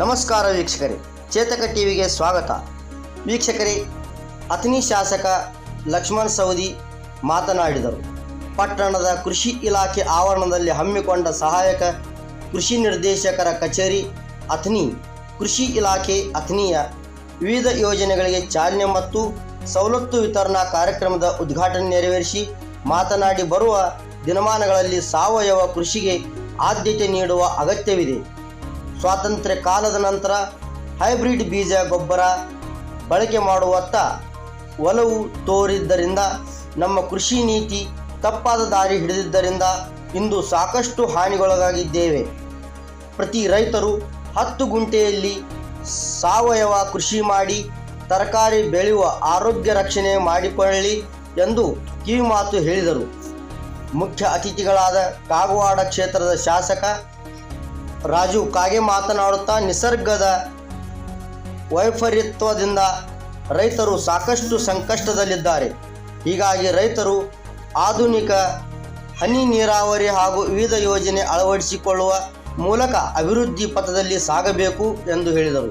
ನಮಸ್ಕಾರ ವೀಕ್ಷಕರೇ, ಚೇತಕ ಟಿವಿಗೆ ಸ್ವಾಗತ. ವೀಕ್ಷಕರೇ, ಅಥಣಿ ಶಾಸಕ ಲಕ್ಷ್ಮಣ್ ಸವದಿ ಮಾತನಾಡಿದರು. ಪಟ್ಟಣದ ಕೃಷಿ ಇಲಾಖೆ ಆವರಣದಲ್ಲಿ ಹಮ್ಮಿಕೊಂಡ ಸಹಾಯಕ ಕೃಷಿ ನಿರ್ದೇಶಕರ ಕಚೇರಿ ಅಥಣಿ. ಕೃಷಿ ಇಲಾಖೆ ಅಥಣಿಯ ವಿವಿಧ ಯೋಜನೆಗಳಿಗೆ ಚಾಲನೆ ಮತ್ತು ಸವಲತ್ತು ವಿತರಣಾ ಕಾರ್ಯಕ್ರಮದ ಉದ್ಘಾಟನೆ ನೆರವೇರಿಸಿ ಮಾತನಾಡಿ ಬರುವ ದಿನಮಾನಗಳಲ್ಲಿ ಸಾವಯವ ಕೃಷಿಗೆ ಆದ್ಯತೆ ನೀಡುವ ಅಗತ್ಯವಿದೆ. ಸ್ವಾತಂತ್ರ್ಯ ಕಾಲದ ನಂತರ ಹೈಬ್ರಿಡ್ ಬೀಜ ಗೊಬ್ಬರ ಬಳಕೆ ಮಾಡುವತ್ತ ಒಲವು ತೋರಿದ್ದರಿಂದ, ನಮ್ಮ ಕೃಷಿ ನೀತಿ ತಪ್ಪಾದ ದಾರಿ ಹಿಡಿದಿದ್ದರಿಂದ ಇಂದು ಸಾಕಷ್ಟು ಹಾನಿಗೊಳಗಾಗಿದ್ದೇವೆ. ಪ್ರತಿ ರೈತರು ಹತ್ತು ಗುಂಟೆಯಲ್ಲಿ ಸಾವಯವ ಕೃಷಿ ಮಾಡಿ, ತರಕಾರಿ ಬೆಳೆಯುವ ಆರೋಗ್ಯ ರಕ್ಷಣೆ ಮಾಡಿಕೊಳ್ಳಿ ಎಂದು ಕಿವಿಮಾತು ಹೇಳಿದರು. ಮುಖ್ಯ ಅತಿಥಿಗಳಾದ ಕಾಗವಾಡ ಕ್ಷೇತ್ರದ ಶಾಸಕ ರಾಜು ಕಾಗೆ ಮಾತನಾಡುತ್ತಾ ನಿಸರ್ಗದ ವೈಪರೀತ್ವದಿಂದ ರೈತರು ಸಾಕಷ್ಟು ಸಂಕಷ್ಟದಲ್ಲಿದ್ದಾರೆ. ಹೀಗಾಗಿ ರೈತರು ಆಧುನಿಕ ಹನಿ ನೀರಾವರಿ ಹಾಗೂ ವಿವಿಧ ಯೋಜನೆ ಅಳವಡಿಸಿಕೊಳ್ಳುವ ಮೂಲಕ ಅಭಿವೃದ್ಧಿ ಪಥದಲ್ಲಿ ಸಾಗಬೇಕು ಎಂದು ಹೇಳಿದರು.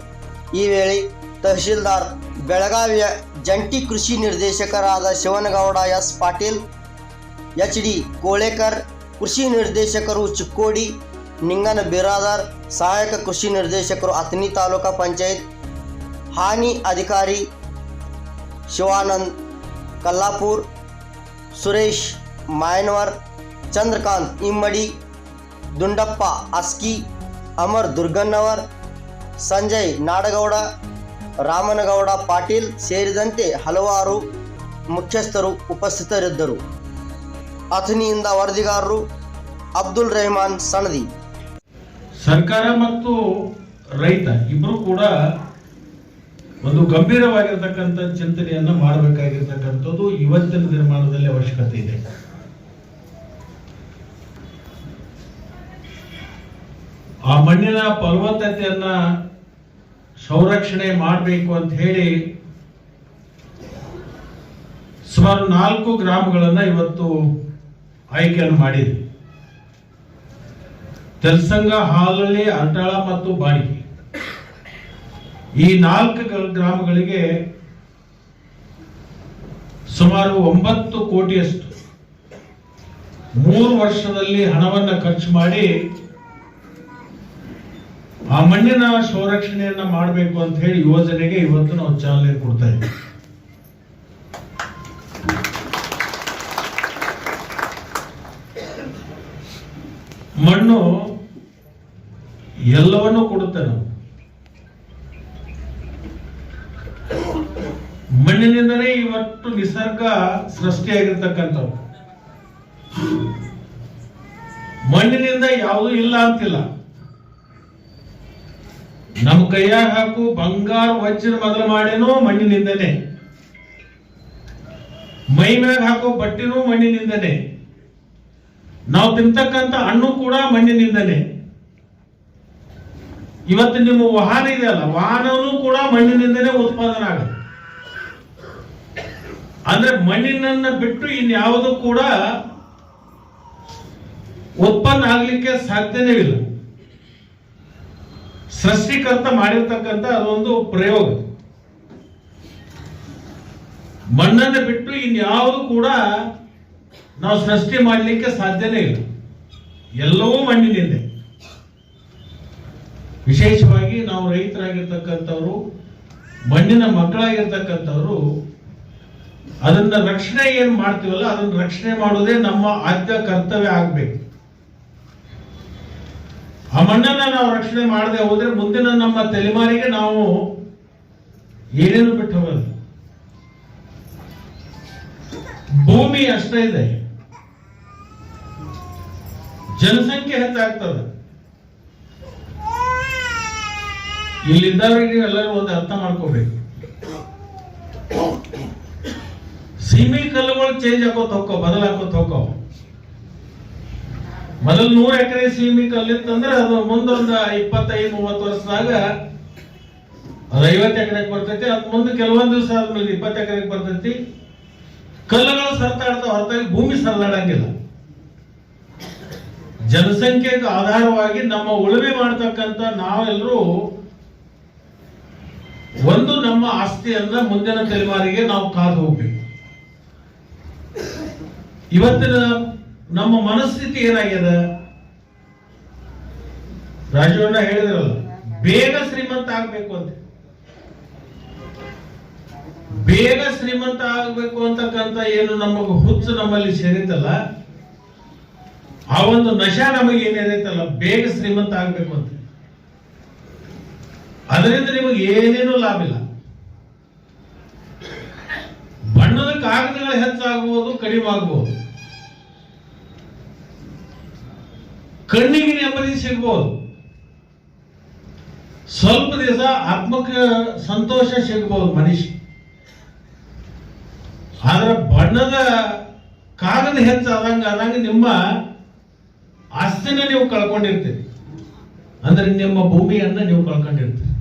ಈ ವೇಳೆ ತಹಶೀಲ್ದಾರ್, ಬೆಳಗಾವಿಯ ಜಂಟಿ ಕೃಷಿ ನಿರ್ದೇಶಕರಾದ Shivanagouda S Patil, H D Kolekar, ಕೃಷಿ ನಿರ್ದೇಶಕರು ಚಿಕ್ಕೋಡಿ ನಿಂಗನ ಬಿರಾದಾರ್ ಸಹಾಯಕ ಕೃಷಿ ನಿರ್ದೇಶಕರು ಅಥಣಿ ತಾಲೂಕಾ ಪಂಚಾಯತ್ ಹಾನಿ ಅಧಿಕಾರಿ ಶಿವಾನಂದ್ ಕಲ್ಲಾಪುರ್, ಸುರೇಶ್ ಮಾಯನವರ್, ಚಂದ್ರಕಾಂತ್ ಇಮ್ಮಡಿ, ದುಂಡಪ್ಪ ಅಸ್ಕಿ, ಅಮರ್ ದುರ್ಗನ್ನವರ್ ಸಂಜಯ್ ನಾಡಗೌಡ, ರಾಮನಗೌಡ ಪಾಟೀಲ್ ಸೇರಿದಂತೆ ಹಲವಾರು ಮುಖ್ಯಸ್ಥರು ಉಪಸ್ಥಿತರಿದ್ದರು. ಅಥಣಿಯಿಂದ ವರದಿಗಾರರು ಅಬ್ದುಲ್ ರೆಹಮಾನ್ ಸಣದಿ ಸರ್ಕಾರ ಮತ್ತು ರೈತ ಇಬ್ರು ಕೂಡ ಒಂದು ಗಂಭೀರವಾಗಿರ್ತಕ್ಕಂಥ ಚಿಂತನೆಯನ್ನ ಮಾಡಬೇಕಾಗಿರ್ತಕ್ಕಂಥದ್ದು ಇವತ್ತಿನ ನಿರ್ಮಾಣದಲ್ಲಿ ಅವಶ್ಯಕತೆ ಇದೆ. ಆ ಮಣ್ಣಿನ ಫಲವತ್ತತೆಯನ್ನ ಸಂರಕ್ಷಣೆ ಮಾಡಬೇಕು ಅಂತ ಹೇಳಿ ಸುಮಾರು ನಾಲ್ಕು ಗ್ರಾಮಗಳನ್ನ ಇವತ್ತು ಆಯ್ಕೆಯನ್ನು ಮಾಡಿದೆ ತೆಲ್ಸಂಗ ಹಾಲಳ್ಳಿ, ಅಂಟಾಳ ಮತ್ತು ಬಾಡಿಗೆ ಈ ನಾಲ್ಕು ಗ್ರಾಮಗಳಿಗೆ ಸುಮಾರು ಒಂಬತ್ತು ಕೋಟಿಯಷ್ಟು. ಮೂರು ವರ್ಷದಲ್ಲಿ ಹಣವನ್ನ ಖರ್ಚು ಮಾಡಿ ಆ ಮಣ್ಣಿನ ಸಂರಕ್ಷಣೆಯನ್ನ ಮಾಡಬೇಕು ಅಂತ ಹೇಳಿ ಯೋಜನೆಗೆ ಇವತ್ತು ನಾವು ಚಾಲನೆ ಕೊಡ್ತಾ ಇದ್ದೀವಿ ಮಣ್ಣು ಎಲ್ಲವನ್ನೂ ಕೊಡುತ್ತೆ ನಾವು ಮಣ್ಣಿನಿಂದನೇ ಇವತ್ತು ನಿಸರ್ಗ ಸೃಷ್ಟಿಯಾಗಿರ್ತಕ್ಕಂಥವು ಮಣ್ಣಿನಿಂದ ಯಾವುದೂ ಇಲ್ಲ ಅಂತಿಲ್ಲ. ನಮ್ಮ ಕೈಯಾಗ ಹಾಕು, ಬಂಗಾರ ವಜ್ರ ಮೊದಲು ಮಾಡೇನೋ ಮಣ್ಣಿನಿಂದನೇ. ಮೈ ಮ್ಯಾಗ ಹಾಕೋ ಬಟ್ಟೆನೂ ಮಣ್ಣಿನಿಂದನೇ. ನಾವು ತಿಂತಕ್ಕಂಥ ಹಣ್ಣು ಕೂಡ ಮಣ್ಣಿನಿಂದನೇ. ಇವತ್ತು ನಿಮ್ಮ ವಾಹನ ಇದೆ ಅಲ್ಲ ವಾಹನವೂ ಕೂಡ ಮಣ್ಣಿನಿಂದನೇ ಉತ್ಪಾದನೆ ಆಗುತ್ತೆ. ಅಂದ್ರೆ ಮಣ್ಣಿನನ್ನ ಬಿಟ್ಟು ಇನ್ಯಾವುದು ಕೂಡ ಉತ್ಪನ್ನ ಆಗ್ಲಿಕ್ಕೆ ಸಾಧ್ಯನೇ ಇಲ್ಲ. ಸೃಷ್ಟಿಕರ್ತ ಮಾಡಿರ್ತಕ್ಕಂಥ ಅದೊಂದು ಪ್ರಯೋಗ. ಮಣ್ಣನ್ನು ಬಿಟ್ಟು ಇನ್ಯಾವುದು ಕೂಡ ನಾವು ಸೃಷ್ಟಿ ಮಾಡಲಿಕ್ಕೆ ಸಾಧ್ಯನೇ ಇಲ್ಲ. ಎಲ್ಲವೂ ಮಣ್ಣಿನಿಂದ. ವಿಶೇಷವಾಗಿ ನಾವು ರೈತರಾಗಿರ್ತಕ್ಕಂಥವ್ರು, ಮಣ್ಣಿನ ಮಕ್ಕಳಾಗಿರ್ತಕ್ಕಂಥವ್ರು, ಅದನ್ನ ರಕ್ಷಣೆ ಏನ್ ಮಾಡ್ತೀವಲ್ಲ, ಅದನ್ನ ರಕ್ಷಣೆ ಮಾಡುವುದೇ ನಮ್ಮ ಆದ್ಯ ಕರ್ತವ್ಯ ಆಗ್ಬೇಕು. ಆ ಮಣ್ಣನ್ನ ನಾವು ರಕ್ಷಣೆ ಮಾಡದೆ ಹೋದ್ರೆ ಮುಂದಿನ ನಮ್ಮ ತಲೆಮಾರಿಗೆ ನಾವು ಏನೇನು ಬಿಟ್ಟು ಹೋಗಲ್ಲ ಭೂಮಿ ಅಷ್ಟೇ ಇದೆ. ಜನಸಂಖ್ಯೆ ಹೆಚ್ಚಾಗ್ತದೆ. ಇಲ್ಲಿದ್ದವರಿಗೆ ಎಲ್ಲರೂ ಒಂದು ಅರ್ಥ ಮಾಡ್ಕೋಬೇಕು. ಸೀಮಿ ಕಲ್ಲುಗಳು ಚೇಂಜ್ ಹಾಕೋತ ಹೋಗೋ ಬದಲಾಕೋತ ಹೋಗೋ ಮೊದಲು ನೂರು ಎಕರೆ ಸೀಮಿ ಕಲ್ಲಿತ್ತಂದ್ರೆ ಅದು ಮುಂದೊಂದು ಇಪ್ಪತ್ತೈದು, ಮೂವತ್ತು ವರ್ಷದಾಗ ಅದು ಐವತ್ತು ಎಕರೆಗೆ ಬರ್ತೈತಿ, ಅದ್ ಮುಂದೆ ಕೆಲವೊಂದು ದಿವಸ ಆದ್ಮೇಲೆ ಇಪ್ಪತ್ತು ಎಕರೆಗೆ ಬರ್ತೈತಿ. ಕಲ್ಲುಗಳು ಸರ್ತಾಡ್ತಾವ ಹೊರತಾಗಿ ಭೂಮಿ ಸರ್ದಾಡಂಗಿಲ್ಲ. ಜನಸಂಖ್ಯೆಗೆ ಆಧಾರವಾಗಿ ನಮ್ಮ ಉಳುಮೆ ಮಾಡ್ತಕ್ಕಂಥ ನಾವೆಲ್ಲರೂ ಒಂದು ನಮ್ಮ ಆಸ್ತಿಯನ್ನ ಮುಂದಿನ ತಲೆಮಾರಿಗೆ ನಾವು ಕಾದು ಹೋಗ್ಬೇಕು. ಇವತ್ತಿನ ನಮ್ಮ ಮನಸ್ಥಿತಿ ಏನಾಗಿದೆ? ರಾಜೀವಣ್ಣ ಹೇಳಿದ್ರಲ್ಲ, ಬೇಗ ಶ್ರೀಮಂತ ಆಗ್ಬೇಕು ಅಂತ. ಬೇಗ ಶ್ರೀಮಂತ ಆಗ್ಬೇಕು ಅಂತಕ್ಕಂತ ಏನು ನಮಗ ಹುಚ್ಚು ನಮ್ಮಲ್ಲಿ ಸೇರಿತಲ್ಲ ಆ ಒಂದು ನಶಾ ನಮಗೆ ಏನೇನೈತಲ್ಲ ಬೇಗ ಶ್ರೀಮಂತ ಆಗ್ಬೇಕು ಅಂತ. ಅದರಿಂದ ನಿಮಗೆ ಏನೇನು ಲಾಭ ಇಲ್ಲ. ಬಣ್ಣದ ಕಾಗದಗಳು ಹೆಚ್ಚಾಗಬಹುದು, ಕಡಿಮೆ ಆಗಬಹುದು. ಕಣ್ಣಿಗೆ ನೆಮ್ಮದಿ ಸಿಗ್ಬೋದು ಸ್ವಲ್ಪ ದಿವಸ ಆತ್ಮಕ ಸಂತೋಷ ಸಿಗ್ಬೋದು ಮನುಷ್ಯ ಆದ್ರೆ ಬಣ್ಣದ ಕಾಗದ ಹೆಚ್ಚಾದಂಗ ಆದಂಗ ನಿಮ್ಮ ಆಸ್ತಿನ ನೀವು ಕಳ್ಕೊಂಡಿರ್ತೀರಿ. ಅಂದ್ರೆ ನಿಮ್ಮ ಭೂಮಿಯನ್ನ ನೀವು ಕಳ್ಕೊಂಡಿರ್ತೀರಿ.